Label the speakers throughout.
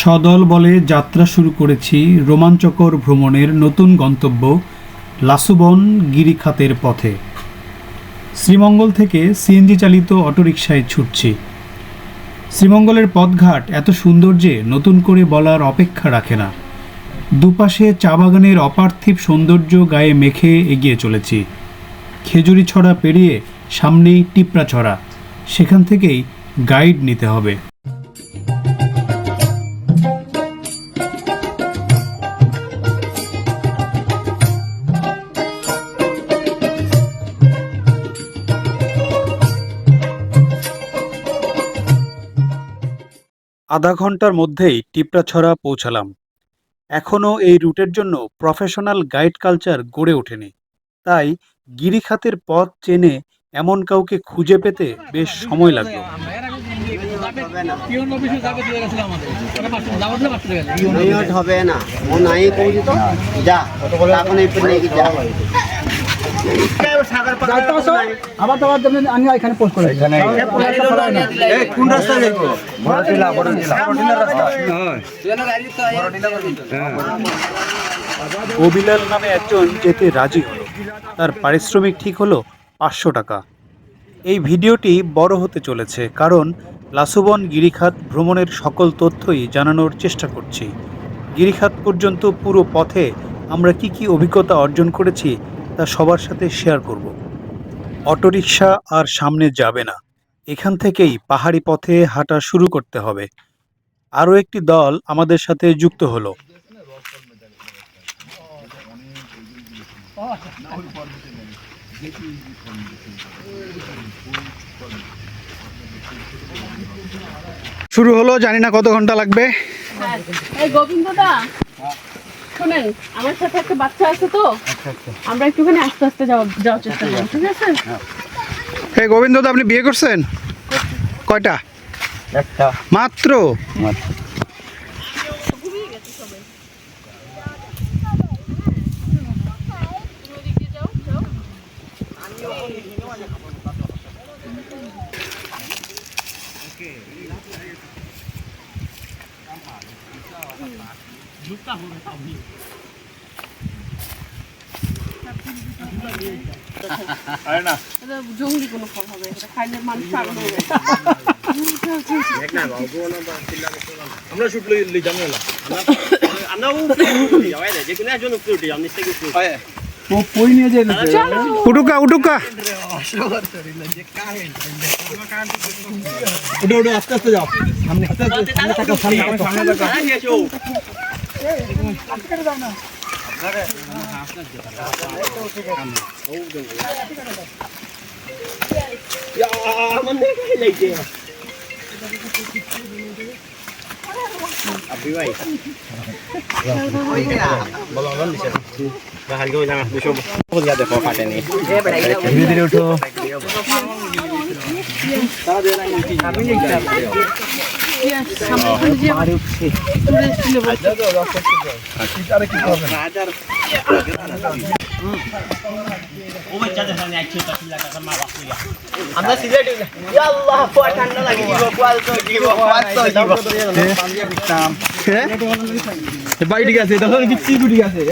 Speaker 1: সদল বলে যাত্রা শুরু করেছি রোমাঞ্চকর ভ্রমণের নতুন গন্তব্য লাসুবন গিরিখাতের পথে। শ্রীমঙ্গল থেকে সিএনজি চালিত অটোরিকশায় ছুটছি। শ্রীমঙ্গলের পথঘাট এত সুন্দর যে নতুন করে বলার অপেক্ষা রাখে না। দুপাশে চা বাগানের অপার্থিব সৌন্দর্য গায়ে মেখে এগিয়ে চলেছি। খেজুরি ছড়া পেরিয়ে সামনেই টিপরা ছড়া। সেখান থেকেই গাইড নিতে হবে। আধা ঘণ্টার মধ্যেই টিপরাছড়া পৌঁছালাম। এখনও এই রুটের জন্য প্রফেশনাল গাইড কালচার গড়ে ওঠেনি। তাই গিরিখাতের পথ চেনে এমন কাউকে খুঁজে পেতে বেশ সময় লাগল।
Speaker 2: যা
Speaker 1: কবিলাল হ্যাঁ। নামে একজন যেতে রাজি হলো। তার পারিশ্রমিক ঠিক হলো পাঁচশো টাকা। এই ভিডিওটি বড় হতে চলেছে কারণ লাসুবন গিরিখাত ভ্রমণের সকল তথ্যই জানানোর চেষ্টা করছি। গিরিখাত পর্যন্ত পুরো পথে আমরা কি কি অভিজ্ঞতা অর্জন করেছি তা সবার সাথে শেয়ার করব। অটোরিকশা আর সামনে যাবে না। এখান থেকেই পাহাড়ি পথে হাঁটা শুরু করতে হবে। আরও একটি দল আমাদের সাথে যুক্ত হলো। শুরু হলো জানি না কত ঘণ্টা লাগবে।
Speaker 3: এই গোবিন্দদা শোনেন আমার সাথে একটা বাচ্চা আছে তো। আমরা একটুখানি আস্তে আস্তে যাওয়া যাওয়ার চেষ্টা করব ঠিক আছে?
Speaker 1: এই গোবিন্দ দা আপনি বিয়ে করছেন? কয়টা?
Speaker 2: একটা।
Speaker 1: মাত্র।
Speaker 3: এটা জঙ্গলি কোনো ফল হবে এটা খাইলে মানুষ পাগল হয়ে যাবে
Speaker 4: আমরা শুট লই লই যাম না আমরা ও ফ্লুট যাওয়া যায় যে কোনো একজন ফ্লুট যাম নিশ্চয়ই
Speaker 5: থাকো
Speaker 4: হ্যাঁ গেছো Ya, man ne kai laite. Abi ভাই বলো বলো দিছে বাহার গো না দুশো বলিয়া দেখো ফাটেনি ধীরে ধীরে উঠো
Speaker 3: Yes, সামনে ওখানে যে টুরিস্ট নেব
Speaker 4: আমরা সিলেট আল্লাহ কুয়া ঠান্ডা লাগে দিব কুয়া তো দিব কুয়া তো দিব
Speaker 5: ভাই ঠিক আছে তখন কি চিকু ঠিক আছে?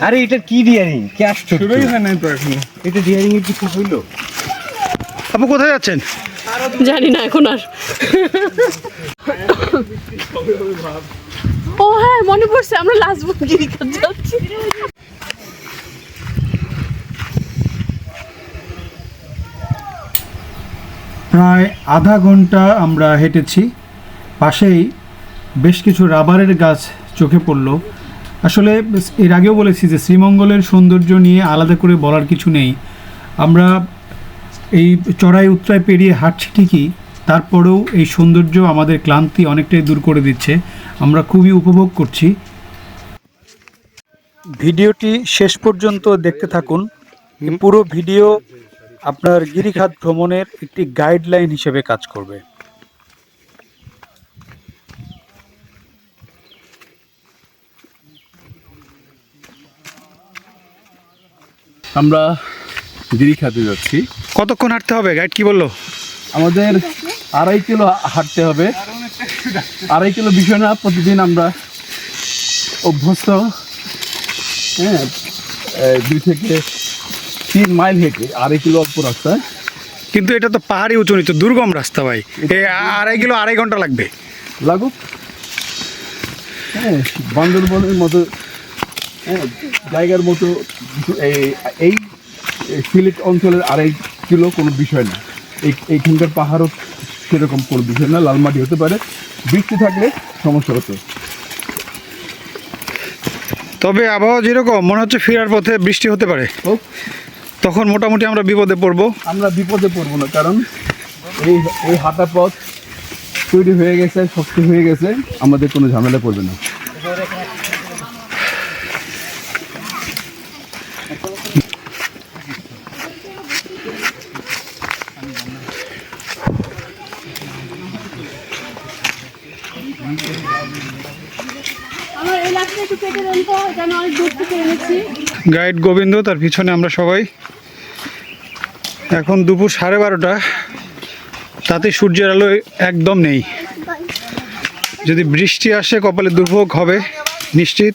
Speaker 2: আরে এটা কি ডিয়ারিং কি
Speaker 5: শুরুই হয় নাই তো এখনও।
Speaker 2: এটা ডিয়ারিং এর কিছু হইল?
Speaker 1: আপনি কোথায় যাচ্ছেন?
Speaker 3: জানি না, এখন আর। ও হ্যাঁ মনে পড়ছে, আমরা লাস্ট বুক গিরিখাত যাচ্ছি।
Speaker 1: প্রায় আধা ঘণ্টা আমরা হেঁটেছি। পাশেই বেশ কিছু রাবারের গাছ চোখে পড়ল। আসলে এর আগেও বলেছি যে শ্রীমঙ্গলের সৌন্দর্য নিয়ে আলাদা করে বলার কিছু নেই। আমরা এই চড়াই উত্তরায় পেরিয়ে হাঁটছি ঠিকই তারপরেও এই সৌন্দর্য আমাদের ক্লান্তি অনেকটাই দূর করে দিচ্ছে। আমরা খুবই উপভোগ করছি। ভিডিওটি শেষ পর্যন্ত দেখতে থাকুন। পুরো ভিডিও আপনার গিরিখাত ভ্রমণের একটি গাইডলাইন হিসেবে কাজ করবে।
Speaker 6: আমরা গিরিখাতে যাচ্ছি।
Speaker 1: কতক্ষণ হাঁটতে হবে? গাইড কি বলল?
Speaker 6: আমাদের আড়াই কিলো হাঁটতে হবে। আড়াই কিলো বিষয় না প্রতিদিন আমরা অভ্যস্ত হ্যাঁ দুই থেকে তিন মাইল হেঁটে আড়াই কিলো অল্প রাস্তায়।
Speaker 1: কিন্তু এটা তো পাহাড়ি উঁচু নিচু দুর্গম রাস্তা ভাই। আড়াই কিলো আড়াই ঘণ্টা লাগবে।
Speaker 6: লাগুক। হ্যাঁ বান্দরবনের মতো হ্যাঁ জায়গার মতো এই এই সিলেট অঞ্চলের আড়াই কিলো কোনো বিষয় না। এই এইখানকার পাহাড়ও সেরকম কোনো বিষয় না লালমাটি হতে পারে। বৃষ্টি থাকলে সমস্যা হতো।
Speaker 1: তবে আবহাওয়া যেরকম মনে হচ্ছে ফেরার পথে বৃষ্টি হতে পারে। তখন মোটামুটি আমরা বিপদে পড়ব।
Speaker 6: আমরা বিপদে পড়ব না কারণ এই এই হাঁটা পথ তৈরি হয়ে গেছে শক্তি হয়ে গেছে আমাদের কোনো ঝামেলা পড়বে না
Speaker 3: আমার এই লাঠিটা একটু কেটে দেন তো এটা আমি অনেক দূর থেকে এনেছি
Speaker 1: গাইড গোবিন্দ, তার পিছনে আমরা সবাই। এখন দুপুর সাড়ে বারোটা, তাতে সূর্যের আলো একদম নেই। যদি বৃষ্টি আসে, কপালে দুর্ভোগ হবে, নিশ্চিত।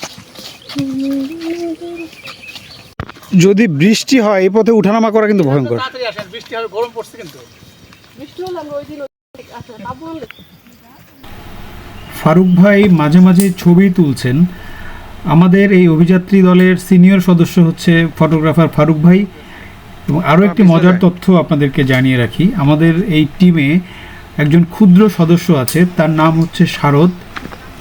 Speaker 1: বৃষ্টি হয় এই পথে উঠানামা করা কিন্তু ভয়ঙ্কর।
Speaker 5: বৃষ্টি হবে গরম পড়ছে কিন্তু।
Speaker 1: ফারুক ভাই মাঝে মাঝে ছবি তুলছেন। আমাদের এই অভিযাত্রী দলের সিনিয়র সদস্য হচ্ছে ফটোগ্রাফার ফারুক ভাই। এবং আরও একটি মজার তথ্য আপনাদেরকে জানিয়ে রাখি। আমাদের এই টিমে একজন ক্ষুদ্র সদস্য আছে তার নাম হচ্ছে শারদ।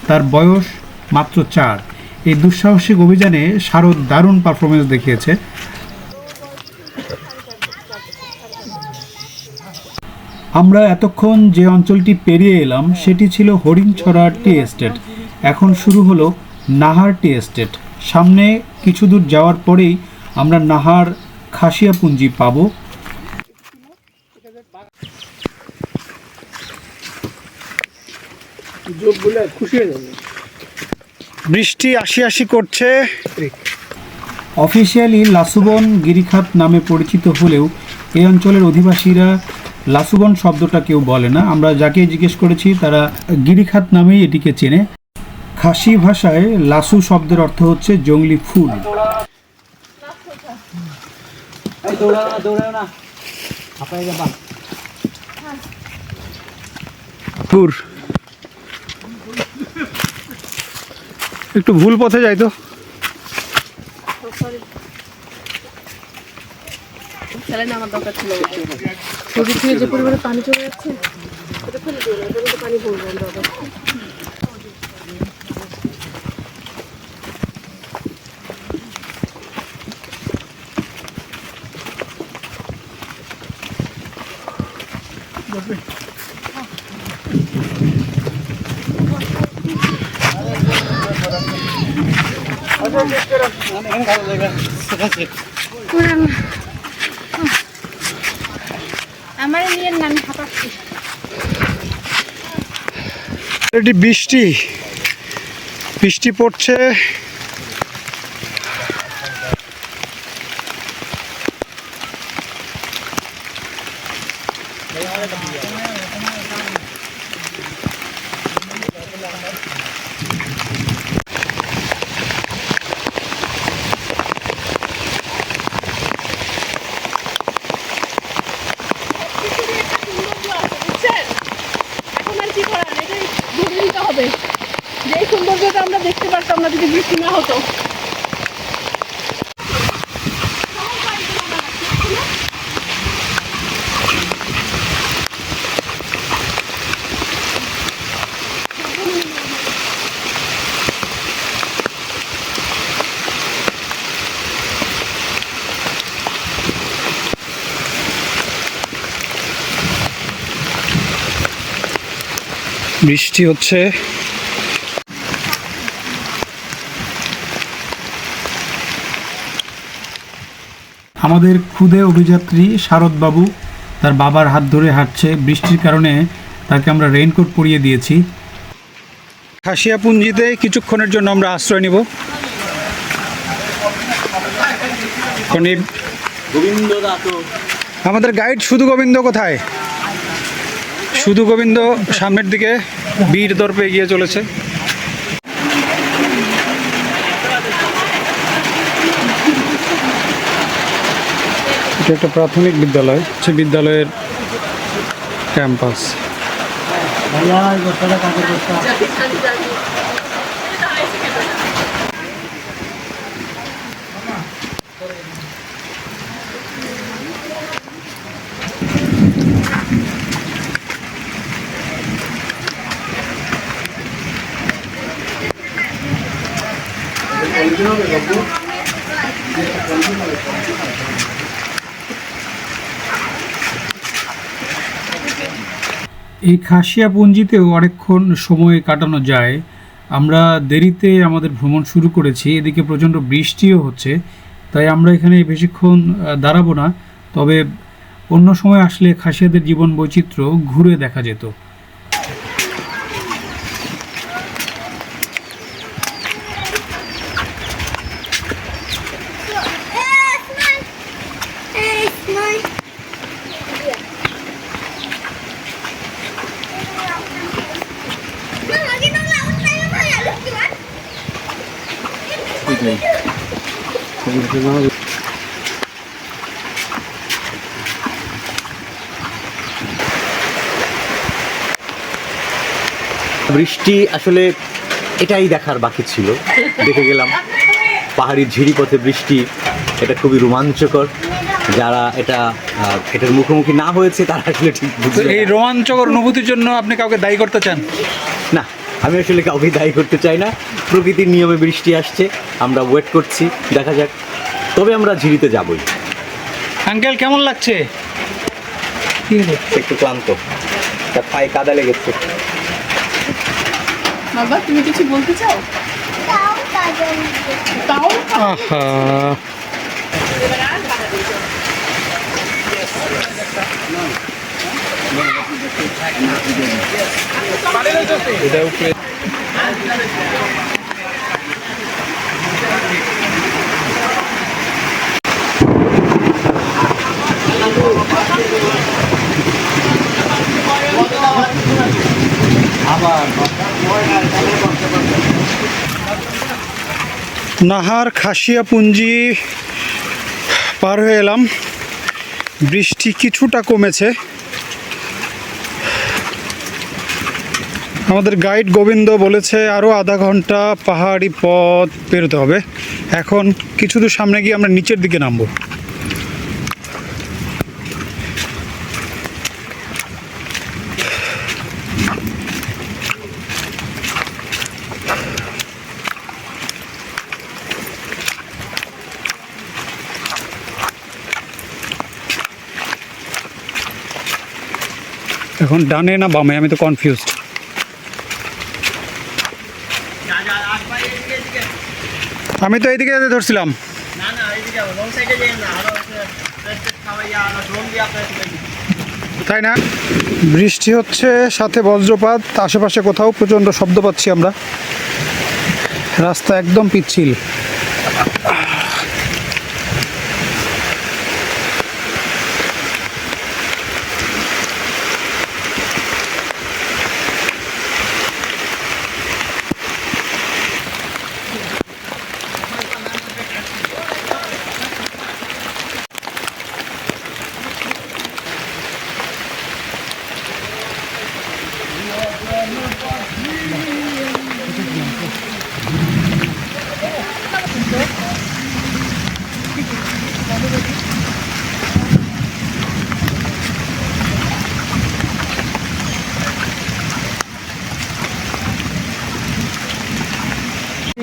Speaker 1: তার বয়স মাত্র চার। এই দুঃসাহসিক অভিযানে শারদ দারুণ পারফরমেন্স দেখিয়েছে। আমরা এতক্ষণ যে অঞ্চলটি পেরিয়ে এলাম, সেটি ছিল হরিণছড়া টি এস্টেট। এখন শুরু হলো নাহার টি এস্টেট। সামনে কিছু দূর যাওয়ার পরেই আমরা নাহার খাসিয়াপুঞ্জি পাবো।
Speaker 5: খুশি হয়ে যাবে।
Speaker 1: বৃষ্টি আসি আসি করছে। অফিসিয়ালি লাসুবন গিরিখাত নামে পরিচিত হলেও এই অঞ্চলের অধিবাসীরা লাসুবন শব্দটা কেউ বলে না। আমরা যাকে জিজ্ঞেস করেছি তারা গিরিখাত নামেই এটিকে চেনে। খাসি ভাষায় লাসু শব্দের অর্থ হচ্ছে জঙ্গলি ফুল।
Speaker 5: দৌড়াও না দৌড়াও না। হাঁপাই যাবা
Speaker 1: পুর। একটু ভুল পথে যাই তো।
Speaker 3: যে পরিমাণে পানি চলে যাচ্ছে এটা ফেলে দিও না এটা পানি আমরা
Speaker 1: এটি বৃষ্টি। বৃষ্টি পড়ছে
Speaker 3: বুঝছেন? এখন আর কি করার এটাই ধরে নিতে হবে যে এই সৌন্দর্যটা আমরা দেখতে পারতাম না যদি বৃষ্টি না হতো
Speaker 5: বৃষ্টি হচ্ছে। আমাদের ক্ষুদে অভিযাত্রী শারদবাবু তার বাবার হাত ধরে হাঁটছে। বৃষ্টির কারণে তাকে আমরা রেইনকোট পরিয়ে দিয়েছি। খাসিয়াপুঞ্জিতে কিছুক্ষণের জন্য আমরা আশ্রয় নিব। খনির
Speaker 2: গোবিন্দ দা তো
Speaker 5: আমাদের গাইড শুধু গোবিন্দ কোথায়? শুধু গোবিন্দ সামনের দিকে বীর দর্পে এগিয়ে চলেছে। এটা একটা প্রাথমিক বিদ্যালয় সে বিদ্যালয়ের ক্যাম্পাস। এই খাসিয়া পুঞ্জিতেও অনেকক্ষণ সময় কাটানো যায়। আমরা দেরিতে আমাদের ভ্রমণ শুরু করেছি, এদিকে প্রচণ্ড বৃষ্টিও হচ্ছে, তাই আমরা এখানে বেশিক্ষণ দাঁড়াবো না। তবে অন্য সময় আসলে খাসিয়াদের জীবন বৈচিত্র্য ঘুরে দেখা যেত।
Speaker 7: বৃষ্টি আসলে এটাই দেখার বাকি ছিল। দেখে গেলাম পাহাড়ি ঝিরি পথে বৃষ্টি এটা খুবই রোমাঞ্চকর। যারা এটা এটার মুখোমুখি না হয়েছে তারা আসলে ঠিক
Speaker 5: এই রোমাঞ্চকর অনুভূতির জন্য আপনি কাউকে দায়ী করতে চান?
Speaker 7: না আমি আসলে কাউকে দায়ী করতে চাই না। প্রকৃতির নিয়মে বৃষ্টি আসছে আমরা ওয়েট করছি দেখা যাক। তবে আমরা ঝিরিতে যাবই।
Speaker 5: আঙ্কেল কেমন লাগছে?
Speaker 7: একটু ক্লান্ত। তার পায়ে কাদা লেগেছে।
Speaker 3: বাবা তুমি কিছু বলতে চাও তাও
Speaker 5: আহা নাহার খাসিয়া পুঞ্জি পার হয়ে এলাম। বৃষ্টি কিছুটা কমেছে। আমাদের গাইড গোবিন্দ বলেছে আরও আধা ঘণ্টা পাহাড়ি পথ পেরোতে হবে। এখন কিছু দূর সামনে গিয়ে আমরা নিচের দিকে নামবো। এখন ডানে না বামে? আমি তো কনফিউজড আমি তো এইদিকে ধরছিলাম। তাই না? বৃষ্টি হচ্ছে, সাথে বজ্রপাত, আশেপাশে কোথাও প্রচণ্ড শব্দ পাচ্ছি আমরা। রাস্তা একদম পিচ্ছিল।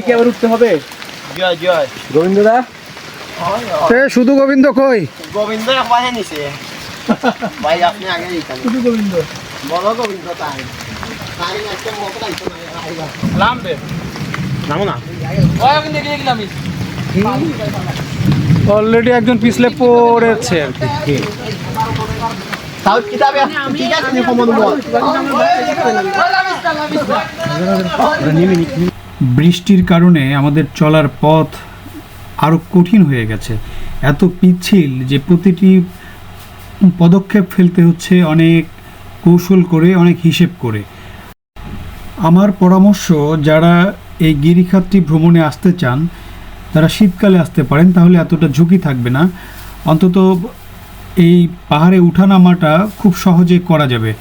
Speaker 2: কি আবার উঠতে হবে? জয় জয়।
Speaker 7: গোবিন্দদা
Speaker 5: এ শুধু গোবিন্দ কই?
Speaker 4: গোবিন্দ একবারে নিছে। ভাই আপনি আগে দিতেন। শুধু গোবিন্দ। বড় গোবিন্দ তাই। নামো না।
Speaker 1: অলরেডি একজন পিছলে পড়েছে আর কি। বৃষ্টির কারণে আমাদের চলার পথ আরও কঠিন হয়ে গেছে। এত পিচ্ছিল যে প্রতিটি পদক্ষেপ ফেলতে হচ্ছে অনেক কৌশল করে অনেক হিসেব করে। আমার পরামর্শ যারা এই গিরিখাতটি ভ্রমণে আসতে চান তারা শীতকালে আসতে পারেন, তাহলে এতটা ঝুঁকি থাকবে না। অন্তত এই পাহাড়ে উঠানামাটা খুব সহজে করা যাবে।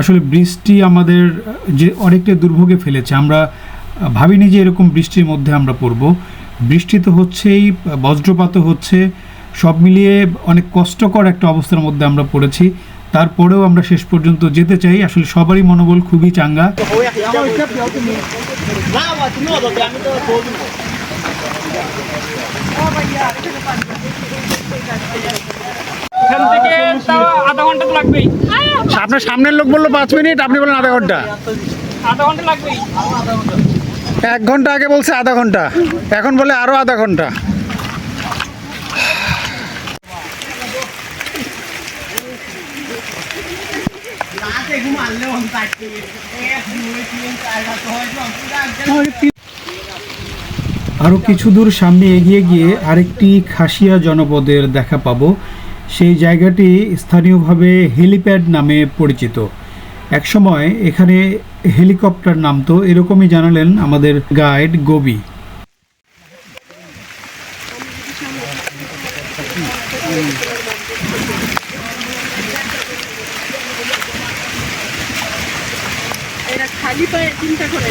Speaker 1: আসলে বৃষ্টি আমাদের যে অনেকটা দুর্ভোগে ফেলেছে, আমরা ভাবিনি যে এরকম বৃষ্টির মধ্যে আমরা পড়ব। বৃষ্টি তো হচ্ছেই বজ্রপাতও হচ্ছে, সব মিলিয়ে অনেক কষ্টকর একটা অবস্থার মধ্যে আমরা পড়েছি। তারপরেও আমরা শেষ পর্যন্ত যেতে চাই, আসলে সবারই মনোবল খুবই চাঙ্গা
Speaker 2: না বা তুমি ওদের আমি তো বলব
Speaker 4: এখান থেকে তাও আধা ঘণ্টা তো লাগবেই
Speaker 1: আপনার সামনের লোক বলল পাঁচ মিনিট আপনি বলেন আধা ঘণ্টা
Speaker 4: আধা ঘণ্টা লাগবেই
Speaker 1: এক ঘণ্টা আগে বলছে আধা ঘণ্টা এখন বলে আরও আধা ঘণ্টা আরও কিছু দূর সামনে এগিয়ে গিয়ে আরেকটি খাসিয়া জনপদের দেখা পাবো। সেই জায়গাটি স্থানীয়ভাবে হেলিপ্যাড নামে পরিচিত। একসময় এখানে হেলিকপ্টার নামতো, এরকমই জানালেন আমাদের গাইড গবি।
Speaker 3: খালি পায়ে চিন্তা করে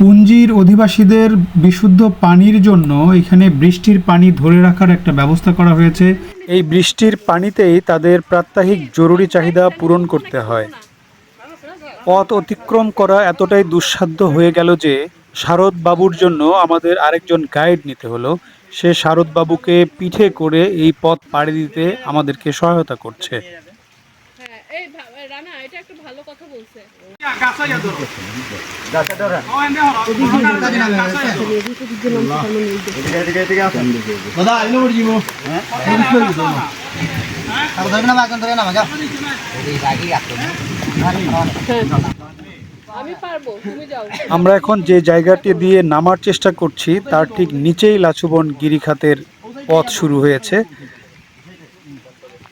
Speaker 1: পুঞ্জির অধিবাসীদের বিশুদ্ধ পানির জন্য এখানে বৃষ্টির পানি ধরে রাখার একটা ব্যবস্থা করা হয়েছে। এই বৃষ্টির পানিতেই তাদের প্রাত্যহিক জরুরি চাহিদা পূরণ করতে হয়। পথ অতিক্রম করা এতটাই দুঃসাধ্য হয়ে গেল যে শারদ বাবুর জন্য আমাদের আরেকজন গাইড নিতে হলো। সে শারদ বাবুকে পিঠে করে এই পথ পাড়ি দিতে আমাদেরকে সহায়তা করছে।
Speaker 3: হ্যাঁ এই রানা এটা একটা ভালো কথা বলছে।
Speaker 1: আমরা এখন যে জায়গাটি দিয়ে নামার চেষ্টা করছি, তার ঠিক নিচেই লাচুবন গিরিখাতের পথ শুরু হয়েছে।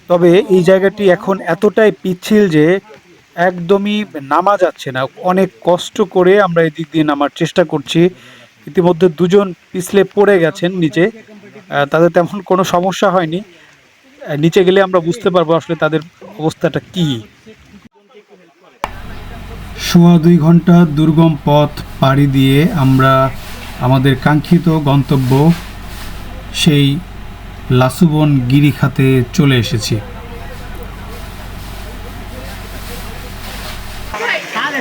Speaker 1: তবে এই জায়গাটি এখন এতটাই পিচ্ছিল যে একদমই নামা যাচ্ছে না। অনেক কষ্ট করে আমরা এই দিক দিয়ে নামার চেষ্টা করছি। ইতিমধ্যে দুজন পিছলে পড়ে গেছেন নিচে। তাদের তেমন কোনো সমস্যা হয়নি। নিচে গেলে আমরা বুঝতে পারব আসলে তাদের অবস্থাটা কী। সোয়া দুই ঘণ্টা দুর্গম পথ পাড়ি দিয়ে আমরা আমাদের কাঙ্ক্ষিত গন্তব্য, সেই লাসুবন গিরিখাতে চলে এসেছি।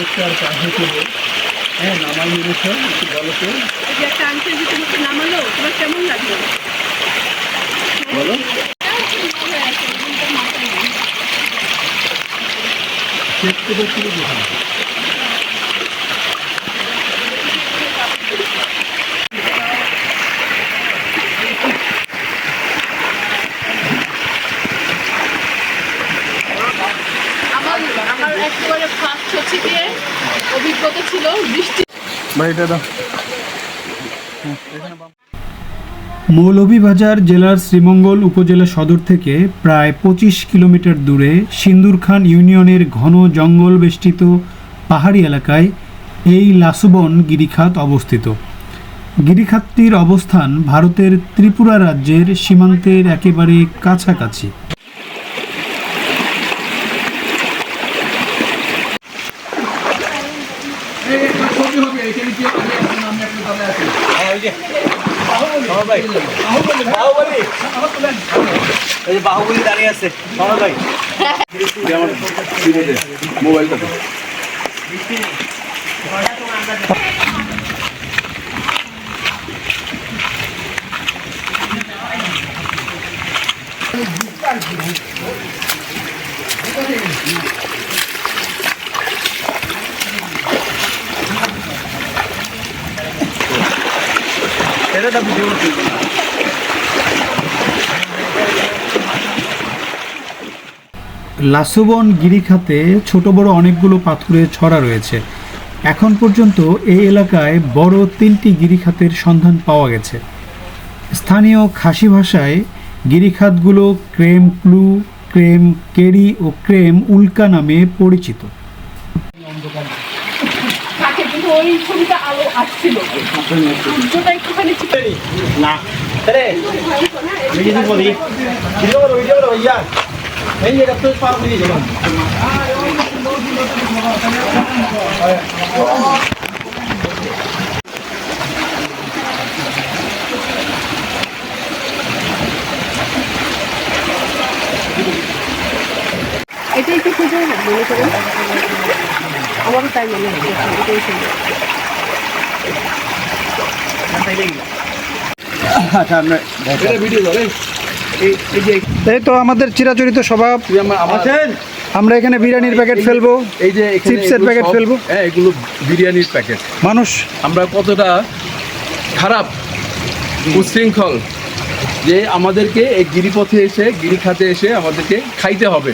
Speaker 3: জন্য আর কাজ ছিল
Speaker 6: হ্যাঁ নামাই নিয়েছে একটু বলো তো।
Speaker 3: একটা আঙ্কেল যে তোমাকে নামালো? তোমার কেমন লাগল?
Speaker 6: বলো। দেখতে দেখতে
Speaker 3: ফার্স্ট হচ্ছে গিয়ে অভিজ্ঞতা ছিল বৃষ্টি
Speaker 1: মৌলভীবাজার জেলার শ্রীমঙ্গল উপজেলা সদর থেকে প্রায় পঁচিশ কিলোমিটার দূরে সিন্দুরখান ইউনিয়নের ঘন জঙ্গল বেষ্টিত পাহাড়ি এলাকায় এই লাসুবন গিরিখাত অবস্থিত। গিরিখাতটির অবস্থান ভারতের ত্রিপুরা রাজ্যের সীমান্তের একেবারে কাছাকাছি।
Speaker 7: এই বাহুবলী দাঁড়িয়ে আছে। ভাই।
Speaker 6: মোবাইলটা দে।
Speaker 1: লাসুবন গিরিখাতে ছোট বড় অনেকগুলো পাথুরে ছড়া রয়েছে। এখন পর্যন্ত এই এলাকায় বড় তিনটি গিরিখাতের সন্ধান পাওয়া গেছে। স্থানীয় খাসি ভাষায় গিরিখাতগুলো ক্রেম ক্লু ক্রেম কেরি ও ক্রেম উল্কা নামে পরিচিত।
Speaker 4: না
Speaker 3: এটাই কি খুঁজে না মনে করেন আমারও তাই মনে হয় এটাই সুন্দর
Speaker 6: এটা ভিডিও ধরে এই
Speaker 5: তো আমাদের চিরাচরিত স্বভাব।
Speaker 6: আমার
Speaker 5: এখানে বিরিয়ানির প্যাকেট ফেলব
Speaker 6: এই যে
Speaker 5: চিপসের প্যাকেট ফেলব?
Speaker 6: হ্যাঁ এগুলো বিরিয়ানির প্যাকেট।
Speaker 5: মানুষ।
Speaker 6: আমরা কতটা খারাপ উচ্ছৃঙ্খল যে আমাদেরকে এই গিরিপথে এসে গিরিখাতে এসে আমাদেরকে খাইতে হবে।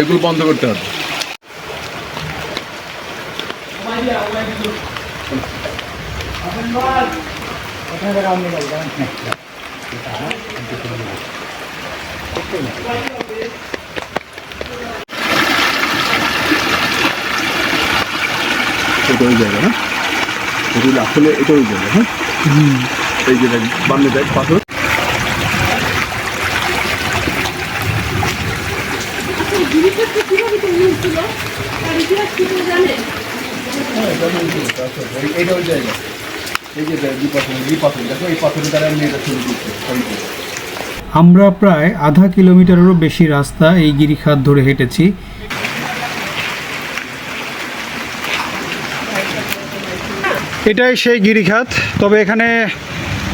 Speaker 6: এগুলো বন্ধ করতে হবে। এটা ওই জায়গা না এটা আসলে এটা ওই জায়গা হ্যাঁ? এই যে দেখ, বামে দেখ, পাথর। এটা ওই জায়গা এই যে পাথর দুই পাথর, দেখো, এই পাথরের দ্বারা আমি এটা ছবি দিচ্ছি
Speaker 1: আমরা প্রায় আধা কিলোমিটারেরও বেশি রাস্তা এই গিরিখাত ধরে হেঁটেছি।
Speaker 5: এটাই সেই গিরিখাত। তবে এখানে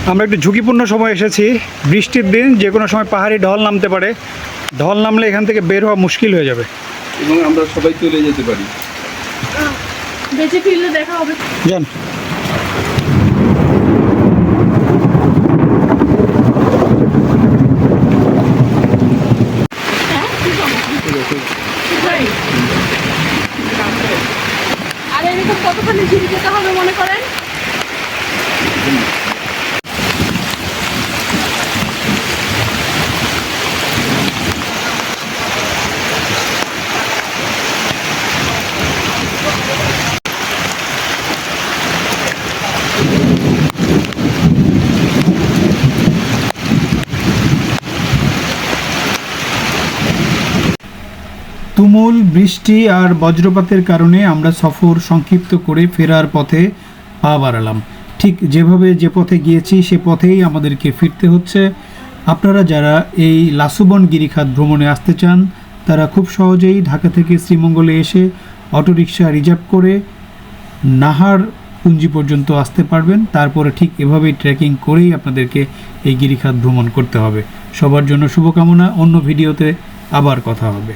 Speaker 5: আমরা একটু ঝুঁকিপূর্ণ সময় এসেছি। বৃষ্টির দিন যে কোনো সময় পাহাড়ি ঢল নামতে পারে। ঢল নামলে এখান থেকে বের হওয়া মুশকিল হয়ে যাবে।
Speaker 6: এবং আমরা সবাই চলে যেতে পারি।
Speaker 3: বেঁচে ফিরলে দেখা হবে।
Speaker 5: যান
Speaker 3: সেটাই। আর এরকম যেতে হবে মনে করেন?
Speaker 1: তুমুল বৃষ্টি আর বজ্রপাতের কারণে আমরা সফর সংক্ষিপ্ত করে ফেরার পথে পা বাড়ালাম। ঠিক যেভাবে যে পথে গিয়েছি, সে পথেই আমাদেরকে ফিরতে হচ্ছে। আপনারা যারা এই লাসুবন গিরিখাত ভ্রমণে আসতে চান, তারা খুব সহজেই ঢাকা থেকে শ্রীমঙ্গলে এসে অটোরিকশা রিজার্ভ করে নাহার পুঞ্জি পর্যন্ত আসতে পারবেন। তারপরে ঠিক এভাবেই ট্রেকিং করেই আপনাদেরকে এই গিরিখাত ভ্রমণ করতে হবে। সবার জন্য শুভকামনা, অন্য ভিডিওতে আবার কথা হবে।